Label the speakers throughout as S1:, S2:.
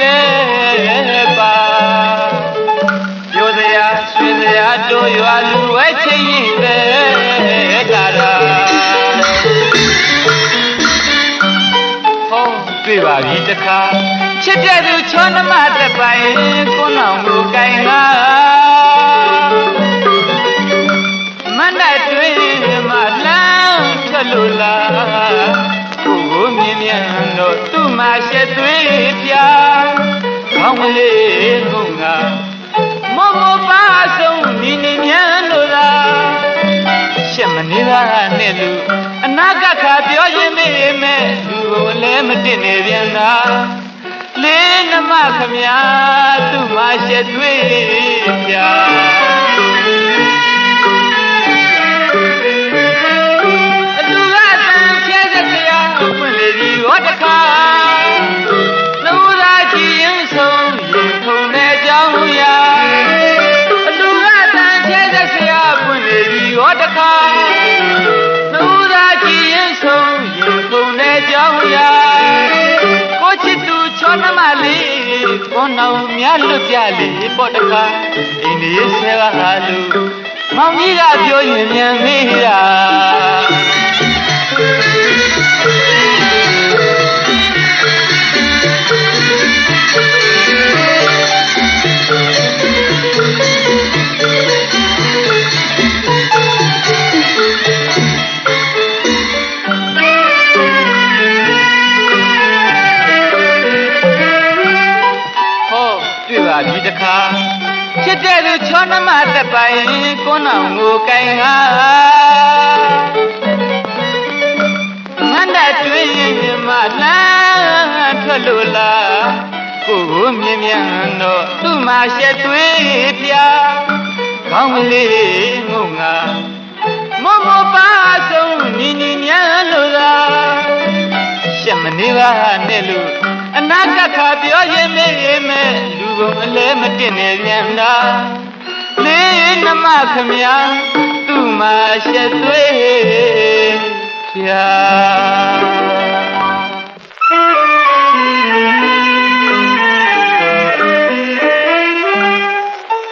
S1: လဲပါပြိုစရာဆွေစရာတို့ရွာလူဝဲချင်ရင်ပဲကြတာဟောတွေ့ပါပြီတခါချစ်တဲ့သူချောနှမတပိုင်ကိုနောင်ကိုကင်ဟာမန္တတွေးမှလမ်းထွက်လို့လားကိုကိုမြင်မြန်တော့ မှာရှက်သွေးပြကောင်းကလေးငုံငါမမပါဆုံးဒီနေမြန်လို့လားရှက်မနေတာနဲ့လူအနာဂတ်ခါပြောရင်မေးမဲ့လူကိုလည်းမတင်နေပြန်တာလေးနမခမညာသူ့မှာရှက်တွေ့ပြ ဆရာပွင့်လေပြီဟောတခါနှူးသာကြည်ရင်ဆုံးရင်ကုန်တဲ့ကြောင်းရာကိုချစ်သူချောနှမလေးကိုနောင်မြလွတ်ပြလေပေါ့တခါအိန္ဒိယဆရာဟာလူမောင်ကြီးကပြောရင်မြန်မေးတာ ချစ်တဲ့သူချောနှမတစ်ပိုင်ကိုနောင်ကိုကင်ငါမန္တတွင်မှလမ်းထွက်လို့လားကိုကိုမြင်မြန်တော့သူ့မှာရှက်သွေးပြကောင်းကလေးငုံငါမမပါဆုံးနီနီမြန်လို့လားရှက်မနေပါနဲ့လို့ အနာဂတ်ခါပြောရင်မေးမယ်လူကုန်အလဲမတင်နေပြန်တာလေးနမခမညာသူ့မှာရှက်သွေးဖြာ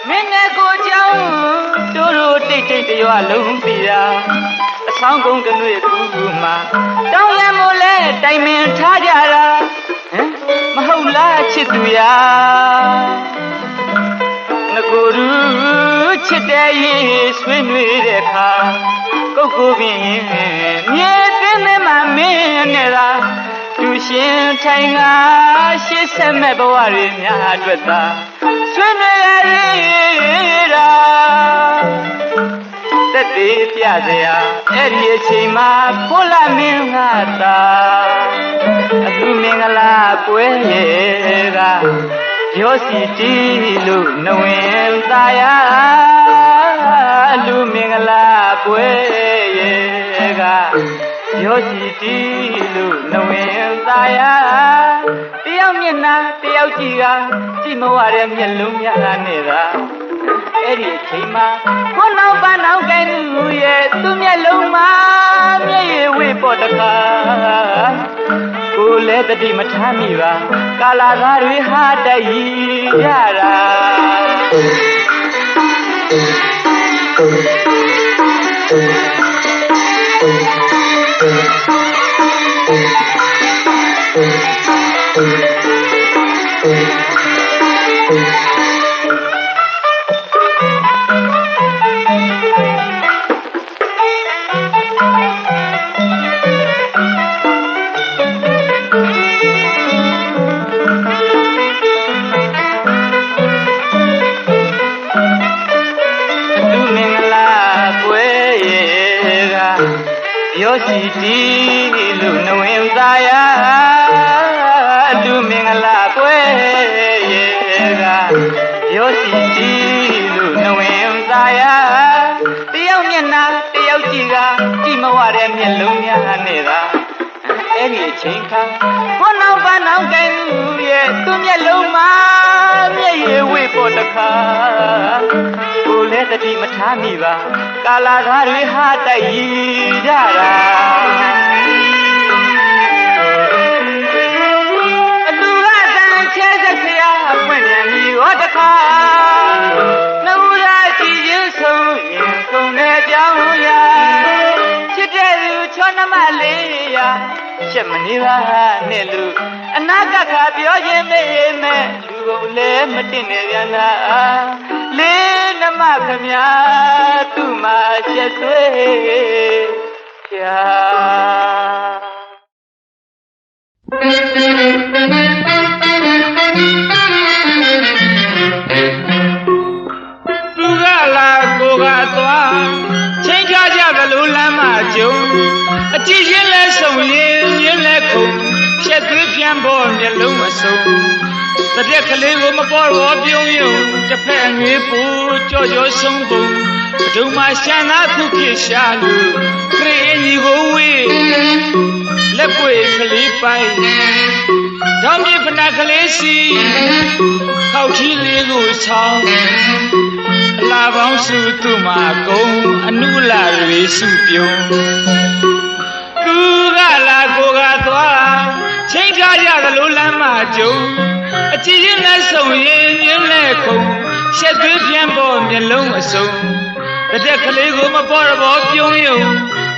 S1: မင်းနဲ့ကိုကြောင့်တို့တို့တိတ်တိတ်တရွာလုံးပြီတာအ ဆောင်ကုန်ကနွေကူကူမှာတောင်းရမို့လဲတိုင်ပင်ထားကြတာဟမ်မဟုတ်လားချစ်သူရာငကိုရူချစ်တဲ့ရေးဆွေးနွေးတဲ့အခါကိုက်ကိုပင်မြေပင်ထဲမှာမင်းနဲ့လားသူရှင်ထိုင်ကရှစ်ဆက်မဲ့ဘဝတွေများအတွက်သာဆွေးနွေးရည်တာ သက်သေးပြစရာအဲ့ဒီအချိန်မှာကိုလာမင်းငါသာအလူမင်္ဂလာပွဲရဲ့ကရောစီတီလို့နဝင်သားရအလူမင်္ဂလာပွဲရဲ့ကရောစီတီလို့နဝင်သားရတယောက်မျက်နှာတယောက်ကြည့်ကကြည့်မဝတဲ့မျက်လုံးများနဲ့သာ အဲ့ဒီအချိန်မှာကိုနောက်ပန်းနောက်ကဲလူရဲ့သူ့မျက်လုံးမှာမျက်ရည်ဝေပေါ်တခါကိုလည်းတတိမထားမိပါကာလာကားတွေဟာတည်ကြတာ ရောစီတီလို့နဝင်သားရသူမင်္ဂလာပွဲရဲ့ကရောစီတီလို့နဝင်သားရတယောက်မျက်နှာတယောက်ကြည့်ကကြည့်မဝတဲ့မျက်လုံးများနဲ့သာ အဲ့ဒီအချိန်ခါကိုနောက်ပန်းနောက်ကဲလူရဲ့သူမျက်လုံးမှာမျက်ရည်ဝေပေါ်တခါကိုလည်းတတိမထားမိပါကာလာသားတွေဟာတိုက်ရကြတာအလူကတန်ချဲစက်ဆရာပွင့်ပြန်ပြီဟောတခါနှူရာကြည်ရင်ဆုံးရင်ခုန်တဲ့ကြောင်းရာချစ်တဲ့သူချောနှမလေးရာ ချက်မနေပါနဲ့လူအနာကခါပြောရင်မေးမဲ့လူကုန်လည်းမတင်နဲ့ဗျာနာလေးနမခမသူ့မှာချက်သွေးဖြာသူ က်လုံးမစုံတစ်ပြက်ကလေးကိုမပေါ်တော့ပြုံးယုံတစ်ဖက်ငွေပူကြော့ကြော့ဆုံးပုံဘဒုံမှာရှမ်းသားခုဖြစ်ရှာလူခရီးညီကိုဝေးလက်ပွေကလေးပိုင်တောင်းမြေဖနာကလေးစီခောက်ထီးလေးကိုဆောင်အလားပေါင်းစုသူ့မှာကုံအနုလာတွေစုပြုံ ချိန်ထားရသလိုလမ်းမကြုံအကြည့်ရင်နဲ့ဆုံရင်မြင်းလဲခုံရှက်သွေးပြန်ပေါ်မျက်လုံးအစုံတစ်တက်ကလေးကိုမပေါ်တော့ပြုံးယုံ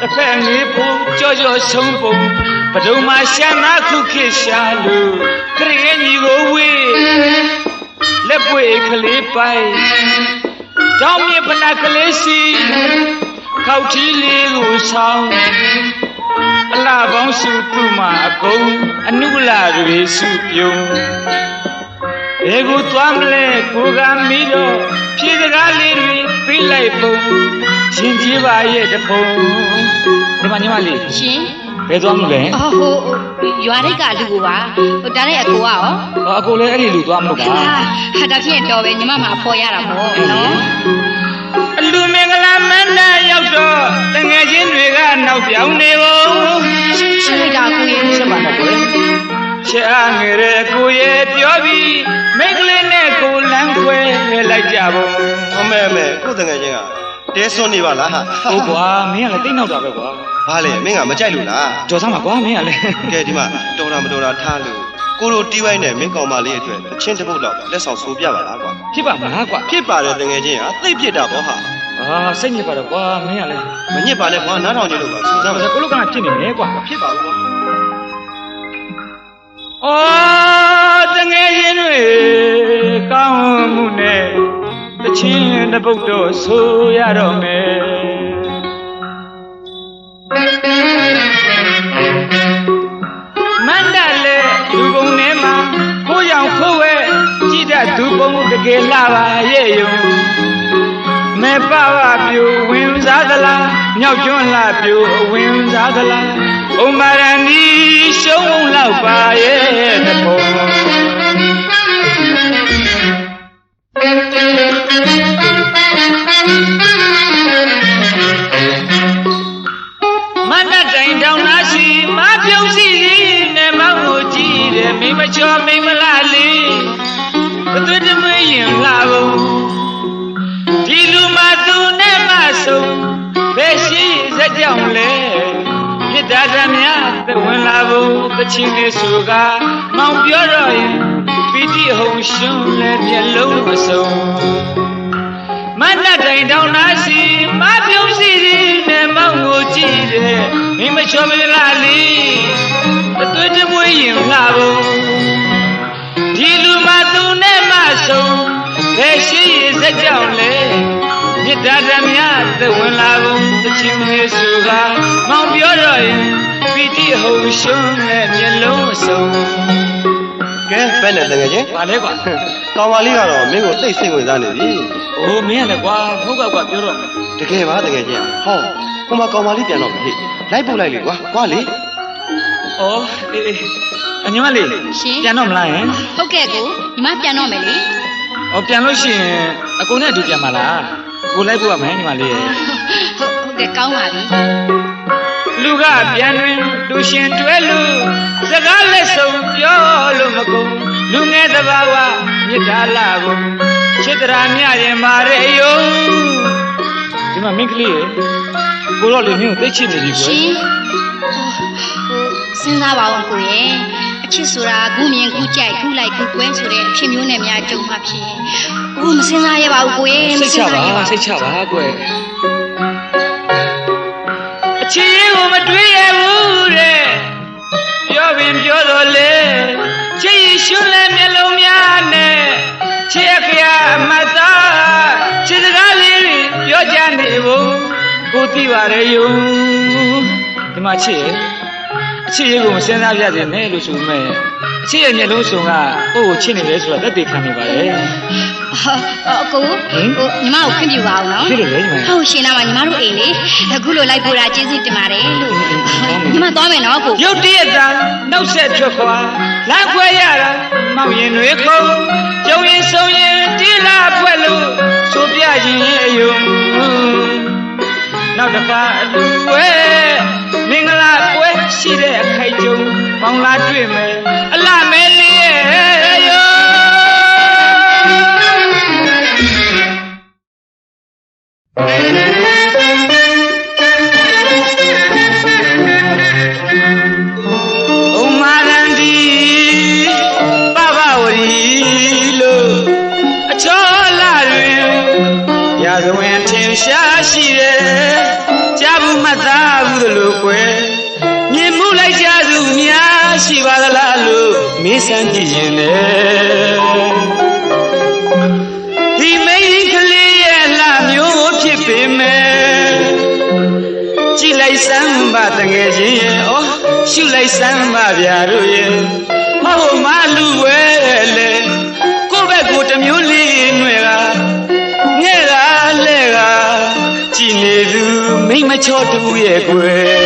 S1: တစ်ဖက်ငေးဖို့ကြောကြောဆုံးပုံဘဒုံမှာရှမ်းသားခုခေတ်ရှာလို့ခရီးညီကိုဝေးလက်ပွေကလေးပိုင်တောင်းမြေပနကလေးစီခောက်ထီးလေးကိုဆောင် အလားပေါင်းစုသူ့မှာအကုန်အနုလာတွေစုပြုံဘယ်ကိုသွားမလဲကိုကမီတော့ဖြေစကားလေးတွေပြေးလိုက်ပုံရှင်ကြီးပါရဲ့တဖုံဒီမှာညီမလေး
S2: ရှင်
S1: ဘယ်သွားမလဲ
S2: အော်ဟိုဟိုရွာထိပ်ကလူကိုပါဟိုဒါနဲ့အကိုကရော
S1: အကိုလည်းအဲ့ဒီလူသွားမလို့ပါ
S2: ဟာဟာဒါဖြင့်တော်ပဲညီမမအဖော်ရတာပေါ့နော်
S1: အလူမင်္ဂလာမန္တရောက်တော့တငယ်ချင်းတွေကနောက်ပြောင်းနေဖို့ ချာငယ်တဲ့ကိုရဲ့ပြောပြီးမိန်းကလေးနဲ့ကိုလမ်းခွဲလိုက်ကြဖို့
S3: အမေအမေကိုယ်တငယ်ချင်းကတဲစွန်းနေပါလားဟာ
S1: ဟုတ်ကွာမင်းကလည်းတိတ်နောက်တာပဲကွာ
S3: ဘာလဲမင်းကမကြိုက်လို့လား
S1: ကြော်သားမှာကွာမင်းကလည်း
S3: ကဲဒီမှာတော်တာမတော်တာထားလို့ကိုလိုတီးဝိုင်းနဲ့မင်းကောင်မလေးအတွက်အချင်းတစ်ပုတ်တော့လက်ဆောင်ဆိုပြပါလားကွာ
S1: ဖြစ်ပါမလားကွာ
S3: ဖြစ်ပါတယ်တငယ်ချင်းကသိပ်ဖြစ်တာပေါ့ဟာ
S1: အာစိတ်ညစ်ပါတော့ကွာမင်းကလည်း
S3: မညစ်ပါနဲ့ကွာနားထောင်ကြည့်လို့ပါစူးစမ်းပါ
S1: ကိုလိုကဖြစ်နေတယ်ကွာ
S3: ဖြစ်ပါဘူးကွာ
S1: အော်တငယ်ချင်းတွေကောင်းမှုနဲ့တချင်းတစ်ပုတ်တော့ဆိုရတော့မယ်မန္တလေးလူပုံထဲမှာကိုကြောင်ခိုးဝဲကြည်တတ်သူပုံတကယ်လာပါရဲ့ယုံမေပါဝပြူဝင်စားသလားမြောက်ကျွန်းလာပြူအဝင်စားသလား ဥမာရဏီရှုံးလောက်ပါရဲ့တပုံ ချင်းလေးဆိုကမောင်ပြောတော့ရင်ပီတိဟုံရှုံးလဲမျက်လုံးမဆုံးမန္တတိုင်တောင်နာစီမပြုံးစီစီနဲ့မောင်ကိုကြည့်တယ်မိမချောမလားလီအသွေးတမွေးရင်လှဖို့ဒီလူမသူနဲ့မဆုံးဘယ်ရှိရစကြောင်လဲမြစ်တာဓမြသဝင်လာကုန်တချင်းလေးစုကမောင်ပြောတော့ရင် ပီတိဟုံရှုံးနဲ့မျက်လုံးအစုံ
S3: ကဲဘယ်နဲ့တငယ်ချင်း
S1: ပါလဲကွာ
S3: ကောင်မလေးကတော့မင်းကိုသိပ်စိတ်ဝင်စားနေပြီ
S1: အိုးမင်းကလည်းကွာဟုတ်ကကွာပြောတော့မယ်
S3: တကယ်ပါတကယ်ချင်းဟောဟိုမှာကောင်မလေးပြန်တော့ပြီလိုက်ပို့လိုက်လေကွာကွာလေ။
S1: အော်အေးအေးအညီမလေး
S2: ရှင်
S1: ပြန်တော့မလားယင်
S2: ဟုတ်ကဲ့ကိုညီမပြန်တော့မယ်လေ။
S1: အော်ပြန်လို့ရှိရင်အကုန်နဲ့အတူပြန်ပါလား။ကိုလိုက်ဖို့ကမဟဲညီမလေးရဲ့
S2: ဟုတ်ဟုတ်ကဲ့ကောင်းပါပြီ။
S1: လူကပြန်တွင်လူရှင်တွဲလူစကားလက်ဆုံးပြောလို့မကုန်လူငယ်သဘာဝမြစ်တာလာကုန်ချစ်တရာမြရင်မာရဲ့ယုံဒီမှာမင်းကလေးရဲ့ကိုတော့လေမင်းကိုသိချစ်နေပြီကွယ်
S2: ရှင်ဟိုစဉ်းစားပါအောင်ကိုရဲ့အချစ်ဆိုတာခုမြင်ခုကြိုက်ခုလိုက်ခုကွဲဆိုတဲ့အဖြစ်မျိုးနဲ့များကြုံမှဖြစ်ရင်ဟိုမစဉ်းစားရပါဘူးကိုရဲ့မ
S1: စိတ်ချ
S2: စဉ်းစားရပါ
S1: ပါ
S2: ဘူး
S1: စိတ်ချပါကွယ်အ ချစ်ကိုမတွေးရဘူးတဲ့င်ပြောတော်လေချစ်ရရှုလဲမျက်လုံးများနဲ့ချစ်ခရအမတ်သားချစ်စကားလေးတွေပြောကြနေဖို့ကိုသိပါရဲ့ယုံဒီမှာချစ်ရဲ့အချစ်ရဲ့ကိုမစဉ်းစားပြစေနဲ့လို့ဆိုမဲ့အချစ်ရဲ့မျက်လုံးစုံကကိုယ့်ကိုချစ်နေတယ်ဆိုတာသက်သေခံနေပါလေ
S2: ဟာ အကို
S1: ဟင်
S2: ဟိုညီမကိုခွင့်ပြုပါအောင်နော်
S1: ဖြစ်တယ်လေညီမ
S2: ဟုတ်ရှင်နာမှာညီမတို့အိမ်လေအခုလိုလိုက်ပို့တာကျေးဇူးတင်ပါတယ်လို့ညီမသွားမယ်နော်ကို
S1: ရုတ်တရက်သာနောက်ဆက်ထွက်ခွာလမ်းခွဲရတာမောင်ရင်တွေခုံကြုံရင်ဆုံရင်တိလာဖွဲ့လို့ဆိုပြရင်ရဲ့အယုံနောက်တစ်ခါအလူဝဲမင်္ဂလာပွဲရှိတဲ့အခိုက်ကြုံပေါင်းလာတွေ့မယ်အလှမဲ လိုက်စမ်းပါတငယ်ချင်းရဲ့ဩရှုလိုက်စမ်းပါဗျာတို့ရဲ့မဟုတ်မလူပဲလေကိုယ့်ဘက်ကိုတစ်မျိုးလေးຫນွယ်ကငဲ့ကလဲကကြည်နေသူမိမချောတူရဲ့ကွယ်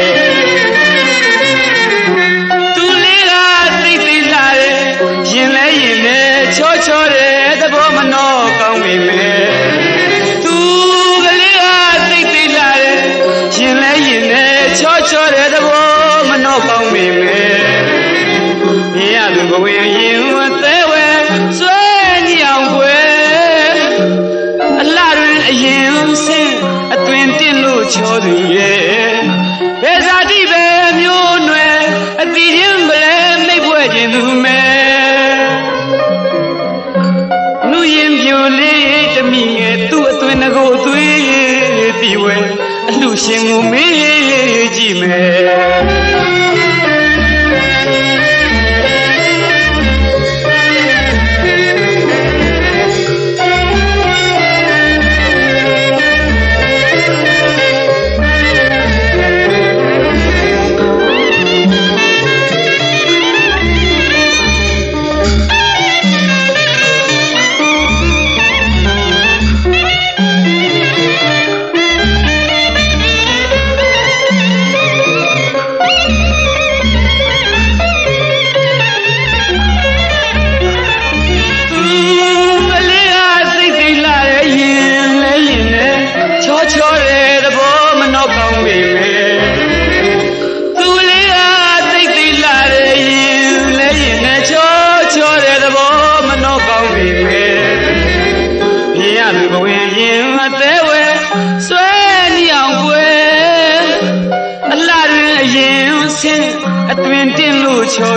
S1: ကိုမေးကြည့်မယ်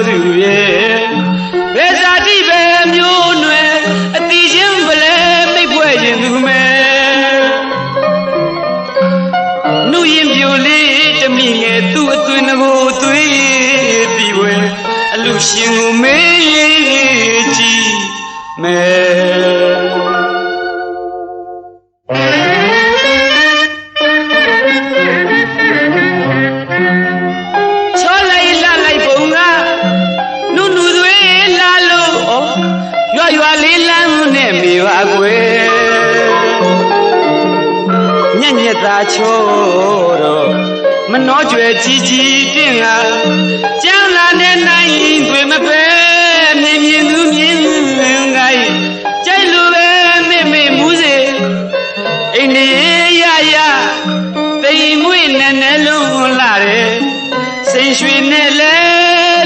S1: တင်းလို့ သာချောတော့မနှောကြွယ်ကြီးကြီးတင်ကကျန်းလာတဲ့နိုင်တွေမပဲမြင်မြင်သူမြင်ကိုင်းကြိုက်လိုပဲမေမေမူးစေအိန္ဒိယရတိမ်မွေ့နဲ့နှလုံးလာတယ်စိန်ရွှေနဲ့လဲ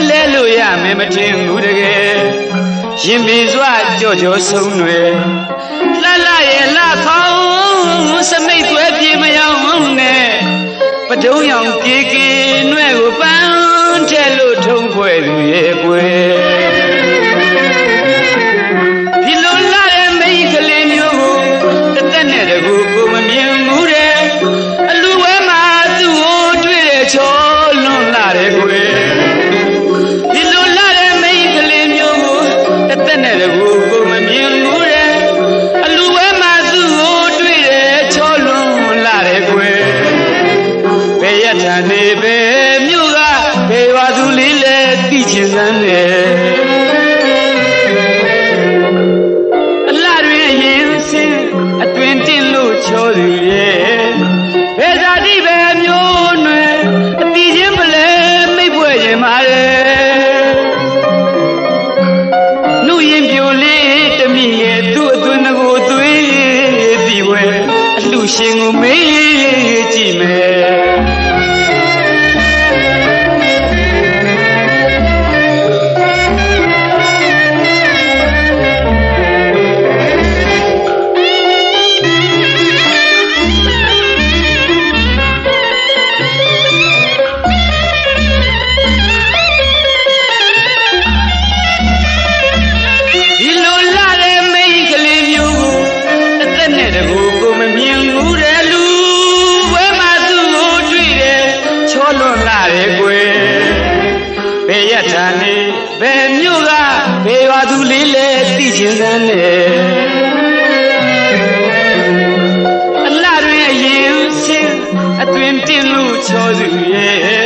S1: လဲလို့ရမယ်မထင်ဘူးတကယ်ရင်မီစွာကြော့ကြော့ဆုံးတွေ ပြန်နေပေမြို့ကဒေဝသူလေးလည်းသိချင်စမ်းတယ် ဘေရွာသူလေးလဲသိချင်းစမ်းနဲ့အလှတွင်အရင်ချင်းအတွင်တင်လို့ချောသူရဲ့